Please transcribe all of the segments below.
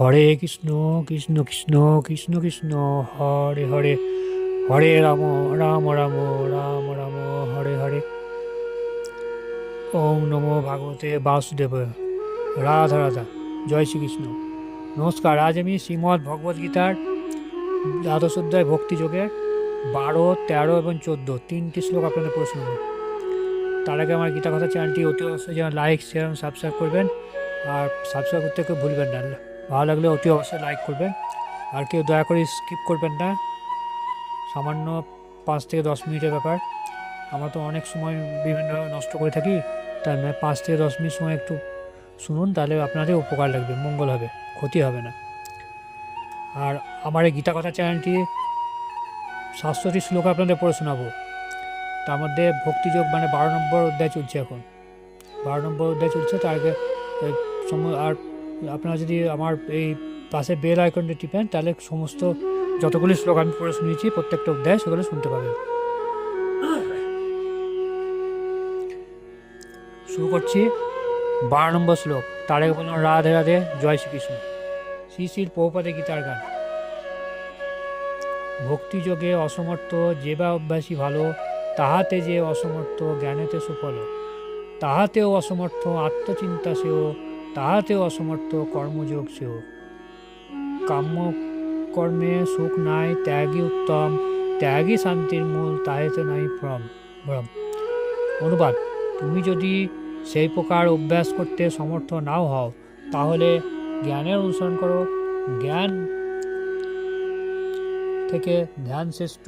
হরে কৃষ্ণ কৃষ্ণ কৃষ্ণ কৃষ্ণ কৃষ্ণ, হরে হরে। হরে রাম রাম রাম রাম রাম, হরে হরে। ওম নমো ভাগবতে বাসুদেব। রাধা রাধা। জয় শ্রীকৃষ্ণ। নমস্কার। আজ আমি শ্রীমদ্ ভগবদ গীতার দ্বাদশ অধ্যায় ভক্তিযোগের বারো, তেরো এবং চোদ্দ তিনটি শ্লোক আপনাদের প্রশ্ন তার আগে আমার গীতা কথা চ্যানেলটি অতি অবশ্যই যেন লাইক শেয়ার সাবস্ক্রাইব করবেন। আর সাবস্ক্রাইব করতে কেউ ভুলবেন না। ভালো লাগলে অতি অবশ্যই লাইক করবেন। আর কেউ দয়া করে স্কিপ করবেন না। সামান্য পাঁচ থেকে দশ মিনিটের ব্যাপার। আমরা তো অনেক সময় বিভিন্ন নষ্ট করে থাকি। তাই আমি পাঁচ থেকে দশ মিনিট সময় একটু শুনুন, তাহলে আপনাদের উপকার লাগবে, মঙ্গল হবে, ক্ষতি হবে না। আর আমার এই গীতা কথা চ্যানেলটি সাতশোটি শ্লোক আপনাদের পড়ে শোনাবো। তার মধ্যে ভক্তিযোগ মানে বারো নম্বর অধ্যায় চলছে এখন। বারো নম্বর অধ্যায় চলছে, তার আগে আর আপনারা যদি আমার এই পাশে বেল আইকনটা টিপেন, তাহলে সমস্ত যতগুলি শ্লোক আমি পড়ে শুনিয়েছি, প্রত্যেকটা অধ্যায় সেগুলো শুনতে পাবেন। শুরু করছি। বারো নম্বর শ্লোক তার আগে বললাম রাধে রাধে, জয় শ্রীকৃষ্ণ। শ্রী শ্রীর পৌপাদে গীতার গান। ভক্তিযোগে অসমর্থ, যে বা অভ্যাসী ভালো, তাহাতে যে অসমর্থ, জ্ঞানেতে সুফল। তাহাতেও অসমর্থ আত্মচিন্তা সেও তাহাতেও অসমর্থ কর্মযোগ সেও। কাম্য কর্মে সুখ নাই, ত্যাগই উত্তম, ত্যাগই শান্তির মূল, তাহেতে নাই ভ্রম ভ্রম। অনুবাদ, তুমি যদি সেই প্রকার অভ্যাস করতে সমর্থ নাও হও, তাহলে জ্ঞানের অনুসরণ করো। জ্ঞান থেকে ধ্যান শ্রেষ্ঠ,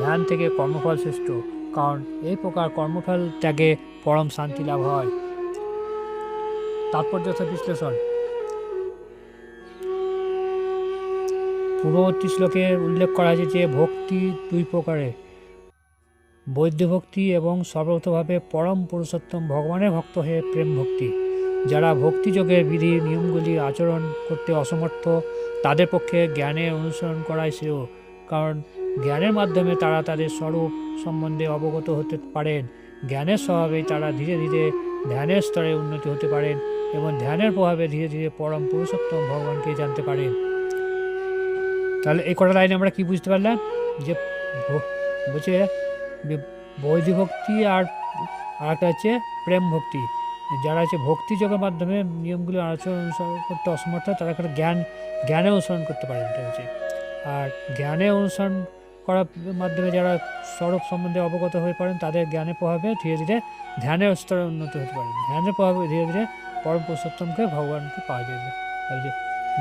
ধ্যান থেকে কর্মফল শ্রেষ্ঠ, কারণ এই প্রকার কর্মফল ত্যাগে পরম শান্তি লাভ হয়। তাৎপর্য বিশ্লেষণ। পূর্ববর্তী শ্লোকে উল্লেখ করা হয়েছে যে ভক্তি দুই প্রকারে, বৈদ্য ভক্তি এবং সর্বতভাবে পরম পুরুষোত্তম ভগবানের ভক্ত হয়ে প্রেম ভক্তি। যারা ভক্তিযোগের বিধি, নিয়মগুলি আচরণ করতে অসমর্থ, তাদের পক্ষে জ্ঞানের অনুসরণ করাই শ্রেয়। কারণ জ্ঞানের মাধ্যমে তারা তাদের স্বরূপ সম্বন্ধে অবগত হতে পারেন। জ্ঞানের স্বভাবেই তারা ধীরে ধীরে ধ্যানের স্তরে উন্নতি হতে পারেন এবং ধ্যানের প্রভাবে ধীরে ধীরে পরম পুরুষোত্তম ভগবানকে জানতে পারেন তাহলে এই কটা লাইনে আমরা কি বুঝতে পারলাম? যে বলছে বৈধ ভক্তি আর আর একটা হচ্ছে প্রেম ভক্তি। যারা হচ্ছে ভক্তি যোগের মাধ্যমে নিয়মগুলি আচরণ অনুসরণ করতে অসমর্থ, তারা একটা জ্ঞান, জ্ঞানে অনুসরণ করতে পারে। এটা হচ্ছে। আর জ্ঞানে অনুসরণ করার মাধ্যমে যারা স্বরূপ সম্বন্ধে অবগত হয়ে পড়েন, তাদের জ্ঞানের প্রভাবে ধীরে ধীরে ধ্যানের স্তরে উন্নত হতে পারেন ধ্যানের প্রভাবে ধীরে ধীরে পরম পুরুষোত্তমকে ভগবানকে পাওয়া আর যে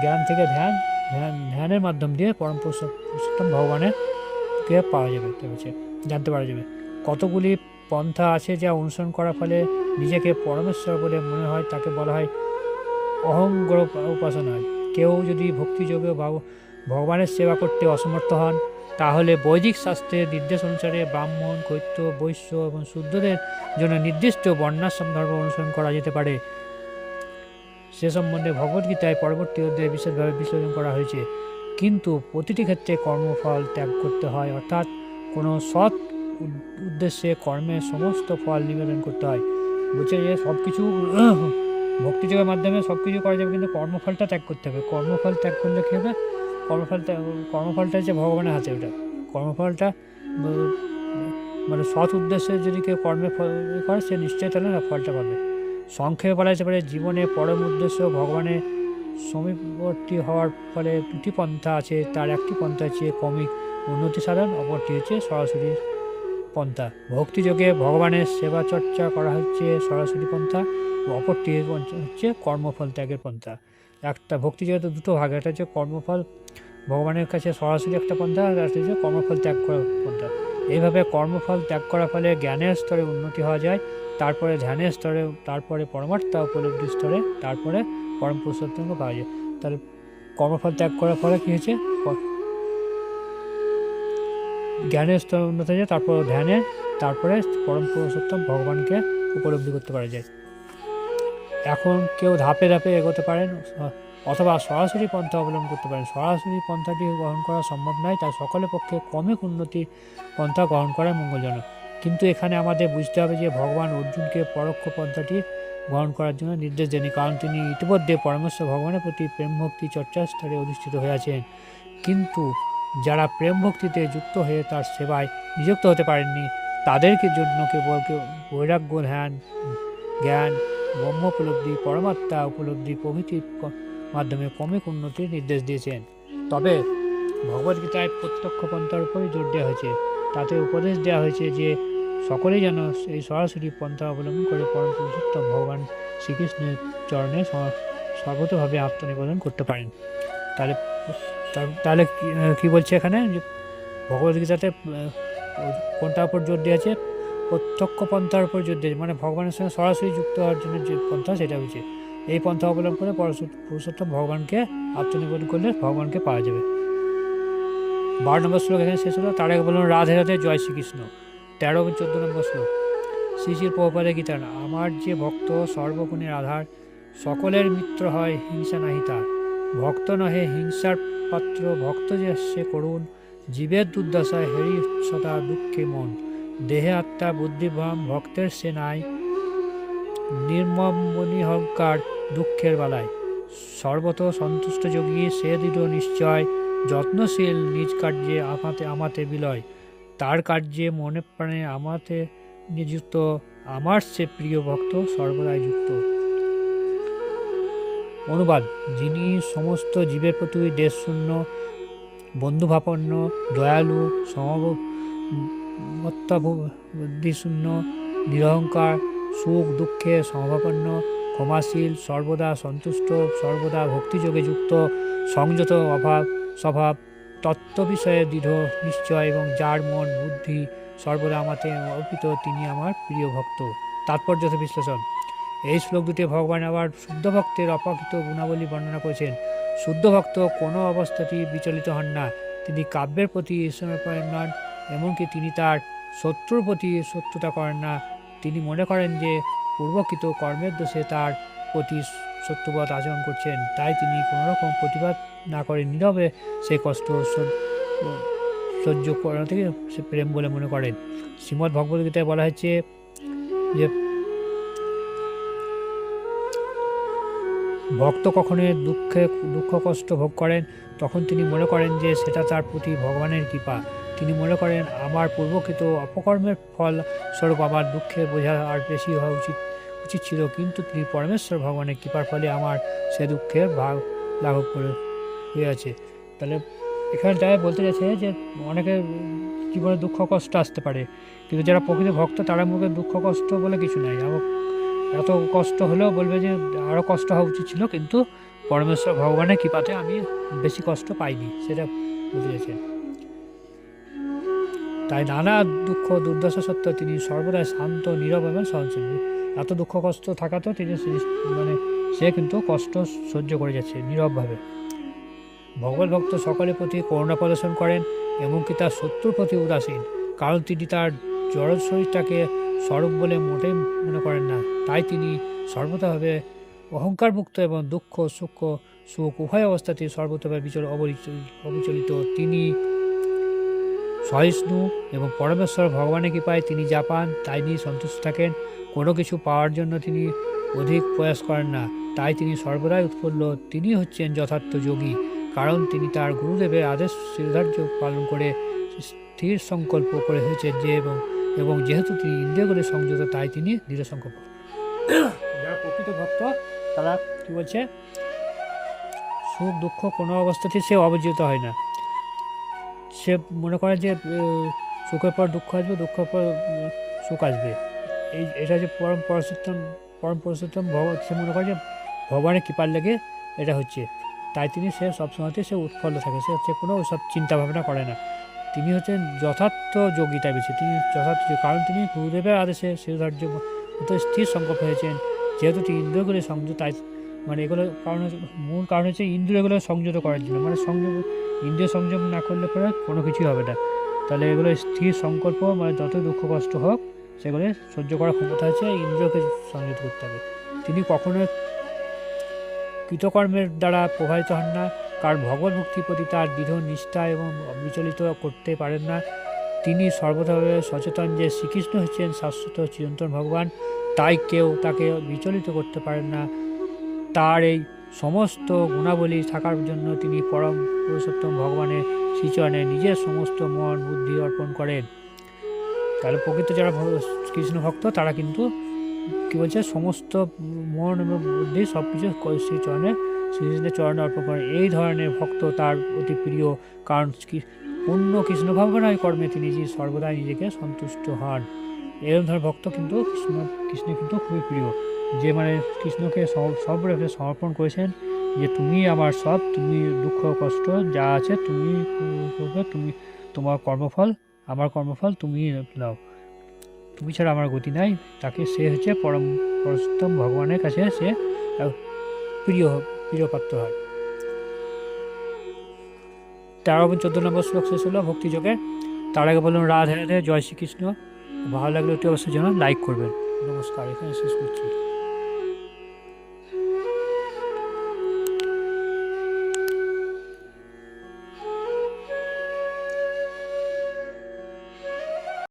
জ্ঞান থেকে ধ্যান ধ্যান, ধ্যানের মাধ্যম দিয়ে পরম পুরুষো- পুরুষোত্তম ভগবানের কে পাওয়া যাবে। হচ্ছে জানতে পারা যাবে। কতগুলি পন্থা আছে যা অনুসরণ করার ফলে নিজেকে পরমেশ্বর বলে মনে হয়, তাকে বলা হয় অহংগ্র উপাসনা। কেউ যদি ভক্তিযোগে ভগবানের সেবা করতে অসমর্থ হন তাহলে বৈদিক শাস্ত্রের নির্দেশ অনুসারে ব্রাহ্মণ, কৈত্য, বৈশ্য এবং শুদ্ধদের জন্য নির্দিষ্ট বর্ণাশ্রম ধর্ম অনুসরণ করা যেতে পারে। সে সম্বন্ধে ভগবদ্গীতায় পরবর্তী অধ্যায়ে বিশেষভাবে বিশ্লেষণ করা হয়েছে। কিন্তু প্রতিটি ক্ষেত্রে কর্মফল ত্যাগ করতে হয়, অর্থাৎ কোনো সৎ উদ্দেশ্যে কর্মের সমস্ত ফল নিবেদন করতে হয়। বলছে যে সব কিছু ভক্তিযোগের মাধ্যমে সব কিছু করা যাবে, কিন্তু কর্মফলটা ত্যাগ করতে হবে। কর্মফল ত্যাগ করলে কী হবে? কর্মফল ত্যাগ- কর্মফলটা হচ্ছে ভগবানের হাতে ওটা। কর্মফলটা মানে সৎ উদ্দেশ্যে যদি কেউ কর্মে করে, সে নিশ্চয়ই তাহলে ফলটা পাবে। সংক্ষেপে বলা যেতে পারে, জীবনে পরম উদ্দেশ্য ভগবানের সমীপবর্তী হওয়ার ফলে দুটি পন্থা আছে। তার একটি পন্থা হচ্ছে কমিক উন্নতি সাধন, অপরটি হচ্ছে সরাসরি পন্থা। ভক্তিযোগে ভগবানের সেবা চর্চা করা হচ্ছে সরাসরি পন্থা, অপরটি হচ্ছে কর্মফল ত্যাগের পন্থা। একটা ভক্তি যেহেতু দুটো ভাগ একটা হচ্ছে কর্মফল, ভগবানের কাছে সরাসরি একটা পন্থা আর একটা হচ্ছে কর্মফল ত্যাগ করার পন্থা। এইভাবে কর্মফল ত্যাগ করার ফলে জ্ঞানের স্তরে উন্নতি হওয়া যায়, তারপরে ধ্যানের স্তরে, তারপরে পরমার্থ উপলব্ধি স্তরে, তারপরে পরম পুরুষোত্তমকে পাওয়া যায়। তাহলে কর্মফল ত্যাগ করার ফলে কী হয়েছে? জ্ঞানের স্তর উন্নত হয়ে যায়, তারপর ধ্যানে, তারপরে পরম পুরুষোত্তম ভগবানকে উপলব্ধি করতে পারা যায়। এখন কেউ ধাপে ধাপে এগোতে পারেন, অথবা সরাসরি পন্থা অবলম্বন করতে পারেন। সরাসরি পন্থাটি গ্রহণ করা সম্ভব নয়, তাই সকলের পক্ষে ক্রমিক উন্নতি পন্থা গ্রহণ করা মঙ্গলজনক। কিন্তু এখানে আমাদের বুঝতে হবে যে ভগবান অর্জুনকে পরোক্ষ পন্থাটি গ্রহণ করার জন্য নির্দেশ দেননি, কারণ তিনি ইতিমধ্যে পরমেশ্বর ভগবানের প্রতি প্রেম ভক্তি চর্চার স্তরে অধিষ্ঠিত হয়ে আছেন কিন্তু যারা প্রেম ভক্তিতে যুক্ত হয়ে তার সেবায় নিযুক্ত হতে পারেননি, তাদেরকে জন্য কেবল কেউ বৈরাগ্য, ধ্যান, জ্ঞান ব্রহ্ম উপলব্ধি, পরমাত্মা উপলব্ধি প্রভৃতির মাধ্যমে ক্রমিক উন্নতির নির্দেশ দিয়েছেন। তবে ভগবদ্গীতায় প্রত্যক্ষ পন্থার উপরই জোর দেওয়া হয়েছে। তাতে উপদেশ দেওয়া হয়েছে যে সকলেই যেন এই সরাসরি পন্থা অবলম্বন করে পরম পুরুষোত্তম ভগবান শ্রীকৃষ্ণের চরণে সর্বতভাবে আত্মনিবেদন করতে পারেন। তাহলে তাহলে কি- বলছে এখানে? যে ভগবদ্গীতাতে কোনটার উপর জোর দেওয়া আছে? প্রত্যক্ষ পন্থার উপর দিয়েছে মানে ভগবানের সঙ্গে সরাসরি যুক্ত হওয়ার জন্য যে পন্থা, সেটা হচ্ছে এই পন্থা অবলম্বন করে পুরুষোত্তম ভগবানকে আত্মনিবেদন করলে ভগবানকে পাওয়া যাবে। বারো নম্বর শ্লোক এখানে শেষ হলো। তার আগে বলুন, রাধে রাধে, জয় শ্রীকৃষ্ণ। তেরো এবং চোদ্দ নম্বর শ্লোক। শ্রী শ্রী প্রভুপাদের গীতা, আমার যে ভক্ত সর্বগুণের আধার সকলের মিত্র হয়, হিংসা নাহি তার। ভক্ত নহে, হিংসার পাত্র, ভক্ত যে সে করুণ, জীবের দুর্দশায় হেরি সদা দুঃখে মন। দেহে আত্মা বুদ্ধিভ্রম ভক্তের সে নাই নির্মম অহংকার দুঃখের বেলায়। সর্বত সন্তুষ্ট যোগী সে দৃঢ় নিশ্চয়, যত্নশীল নিজ কার্যে আমাতে আমাতে বিলয়। তার কার্যে মনে প্রাণে আমাতে নিযুক্ত, আমার সে প্রিয় ভক্ত সর্বদাই যুক্ত। অনুবাদ, যিনি সমস্ত জীবের প্রতি দেশশূন্য বন্ধুভাপন্ন দয়ালু সমবুদ্ধিশূন্য নিরহংকার, সুখ, দুঃখে সমভাপন্ন ক্ষমাশীল, সর্বদা সন্তুষ্ট, সর্বদা ভক্তিযোগে যুক্ত, সংযত অভাব, স্বভাব তত্ত্ব বিষয়ে দৃঢ়, নিশ্চয় এবং যার মন বুদ্ধি সর্বদা আমাতে অর্পিত, তিনি আমার প্রিয় ভক্ত। তাৎপর্য বিশ্লেষণ। এই শ্লোক দুটি ভগবান আবার শুদ্ধ ভক্তের অপাকৃত গুণাবলী বর্ণনা করেছেন। শুদ্ধ ভক্ত কোনো অবস্থাতেই বিচলিত হন না। তিনি কাব্যের প্রতি ঈশ্বরপরায়ণ নন এমনকি তিনি তার শত্রুর প্রতি শত্রুতা করেন না। তিনি মনে করেন যে পূর্বকৃত কর্মের দোষে তার প্রতি শত্রুবৎ আচরণ করছেন, তাই তিনি কোনো রকম প্রতিবাদ না করে নীরবে সেই কষ্ট সহ্য- সহ্য করা থেকে সে প্রেম বলে মনে করেন। শ্রীমদ্ ভগবদ্গীতায় বলা হয়েছে যে, ভক্ত কখনো দুঃখে, দুঃখ কষ্ট ভোগ করেন, তখন তিনি মনে করেন যে সেটা তার প্রতি ভগবানের কৃপা। তিনি মনে করেন, আমার পূর্বকৃত অপকর্মের ফল স্বরূপ আমার দুঃখের বোঝা আর বেশি হওয়া উচিত উচিত ছিল। কিন্তু তিনি পরমেশ্বর ভগবানের কৃপার ফলে আমার সে দুঃখের ভাগ লাঘব করে হয়ে আছে তাহলে এখানে তাই বলতে চাইছে যে অনেকে জীবনে দুঃখ কষ্ট আসতে পারে। কিন্তু যারা প্রকৃত ভক্ত, তারা মুখে দুঃখ কষ্ট বলে কিছু নাই। এত কষ্ট হলেও বলবে যে আরও কষ্ট হওয়া উচিত ছিল, কিন্তু পরমেশ্বর ভগবানের কৃপাতে আমি বেশি কষ্ট পাইনি, সেটা চাইছেন তাই নানা দুঃখ, দুর্দশা সত্ত্বেও তিনি সর্বদাই শান্ত, নীরব এবং সহনশীল। এত দুঃখ, কষ্ট থাকাতেও তিনি মানে সে কিন্তু কষ্ট সহ্য করে যাচ্ছে নীরবভাবে। ভগবত ভক্ত সকলের প্রতি করুণা প্রদর্শন করেন এমনকি তার শত্রুর প্রতি উদাসীন, কারণ তিনি তার জড় শরীরটাকে স্বরূপ বলে মোটেই মনে করেন না। তাই তিনি সর্বতভাবে অহংকারমুক্ত এবং দুঃখ, সুখ সুখ, উভয় অবস্থাতে সর্বতভাবে বিচল অবিচলিত। তিনি সহিষ্ণু এবং পরমেশ্বর ভগবানের কৃপায় তিনি যা পান, তাই নিয়ে সন্তুষ্ট থাকেন। কোনো কিছু পাওয়ার জন্য তিনি অধিক প্রয়াস করেন না, তাই তিনি সর্বদাই উৎফুল্ল। তিনি হচ্ছেন যথার্থ যোগী, কারণ তিনি তার গুরুদেবের আদেশ শিরধার্য পালন করে স্থির সংকল্প করে হয়েছেন যে এবং এবং যেহেতু তিনি ইন্দ্রিয়গুলি সংযত, তাই তিনি দৃঢ় সংকল্প যারা প্রকৃত ভক্ত, তারা কী বলছে? সুখ, দুঃখ কোনো অবস্থাতেই সে অবজিত হয় না। সে মনে করে যে সুখের পর দুঃখ আসবে, দুঃখের পর সুখ আসবে। এই, এটা যে পরম পরশোত্তম পরম পরশোত্তম ভগবান সে মনে করে যে ভগবানের কৃপার লেগে এটা হচ্ছে। তাই তিনি সে সবসময়তে সে উৎফুল্ল থাকে, সে হচ্ছে কোনো সব চিন্তা ভাবনা করে না। তিনি হচ্ছেন যথার্থ যোগী তাই বেশি। তিনি যথার্থ। কারণ তিনি গুরুদেবের আদেশে শিরধার্য স্থির সংকল্প হয়েছেন। যেহেতু তিনি ইন্দ্রিয়গুলি সংযত তাই মানে এগুলো কারণ মূল কারণ হচ্ছে ইন্দ্র এগুলো সংযত করার জন্য। মানে সংযম ইন্দ্রিয় সংযম না করলে পরে কোনো কিছুই হবে না। তাহলে এগুলো স্থির সংকল্প মানে যত দুঃখ কষ্ট হোক, সেগুলো সহ্য করার ক্ষমতা আছে ইন্দ্রকে সংযত করতে হবে। তিনি কখনো কৃতকর্মের দ্বারা প্রভাবিত হন না। কার ভগবত ভক্তির প্রতি তার দৃঢ় নিষ্ঠা এবং বিচলিত করতে পারেন না। তিনি সর্বদাভাবে সচেতন যে শ্রীকৃষ্ণ হচ্ছেন শাশ্বত চিরন্তন ভগবান। তাই কেউ তাকে বিচলিত করতে পারেন না। তার এই সমস্ত গুণাবলী থাকার জন্য তিনি পরম পুরুষোত্তম ভগবানের শ্রীচরণে নিজের সমস্ত মন, বুদ্ধি অর্পণ করেন। তাহলে প্রকৃত যারা কৃষ্ণ ভক্ত, তারা কিন্তু কী বলছে, সমস্ত মন এবং বুদ্ধি সব কিছু শ্রীচরণে, শ্রীকৃষ্ণের চরণে অর্পণ করেন। এই ধরনের ভক্ত তার অতি প্রিয়, কারণ পূর্ণ কৃষ্ণ ভাবনায় কর্মে তিনি যে সর্বদাই নিজেকে সন্তুষ্ট হন। এরকম ধরনের ভক্ত কিন্তু কৃষ্ণ কৃষ্ণ কিন্তু খুবই প্রিয়। যে মানে কৃষ্ণকে সব সব সমর্পণ করেছেন যে তুমি আমার সব, তুমি দুঃখ, কষ্ট যা আছে তুমি করবে, তুমি তোমার কর্মফল, আমার কর্মফল তুমি নাও তুমি ছাড়া আমার গতি নাই, তাকে সে হচ্ছে পরম পরস্তম ভগবানের কাছে সে প্রিয়, প্রিয়পাত্র হয়। তেরো এবং চোদ্দ নম্বর শ্লোক শেষ হলো ভক্তিযোগের তার আগে বলুন, রাধে রাধে, জয় শ্রীকৃষ্ণ। ভালো লাগলে একটু অবশ্যই যেন লাইক করবেন। নমস্কার, এখানে শেষ করছি।